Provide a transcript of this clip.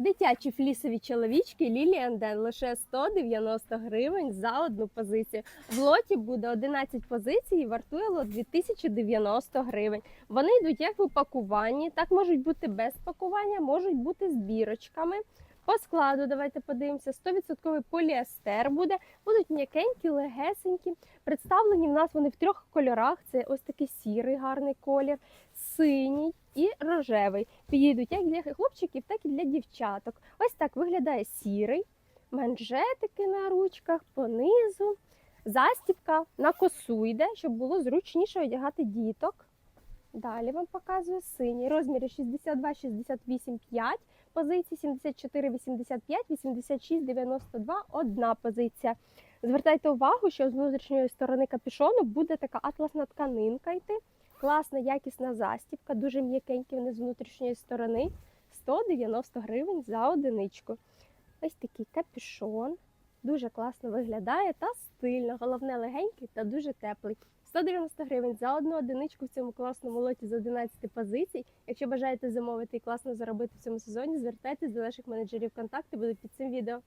Дитячі флісові чоловічки Lilian Den лише 190 гривень за одну позицію. В лоті буде 11 позицій і вартує лот 2090 гривень. Вони йдуть як в упакуванні, так можуть бути без пакування, можуть бути з бірочками. По складу давайте подивимося. 100% поліестер буде, будуть м'якенькі, легесенькі. Представлені в нас вони в трьох кольорах: це ось такий сірий гарний колір, синій і рожевий. Підійдуть як для хлопчиків, так і для дівчаток. Ось так виглядає сірий, манжетики на ручках, понизу, застібка на косу йде, щоб було зручніше одягати діток. Далі вам показую синій. Розміри 62, 68, 5 позицій, 74, 85, 86, 92, одна позиція. Звертайте увагу, що з внутрішньої сторони капюшону буде така атласна тканинка йти. Класна, якісна застібка, дуже м'якенькі вони з внутрішньої сторони. 190 гривень за одиничку. Ось такий капюшон. Дуже класно виглядає та стильно. Головне легенький та дуже теплий. 190 гривень за одну одиничку в цьому класному лоті з 11 позицій. Якщо бажаєте замовити і класно заробити в цьому сезоні, звертайтесь до наших менеджерів. Контакти будуть під цим відео.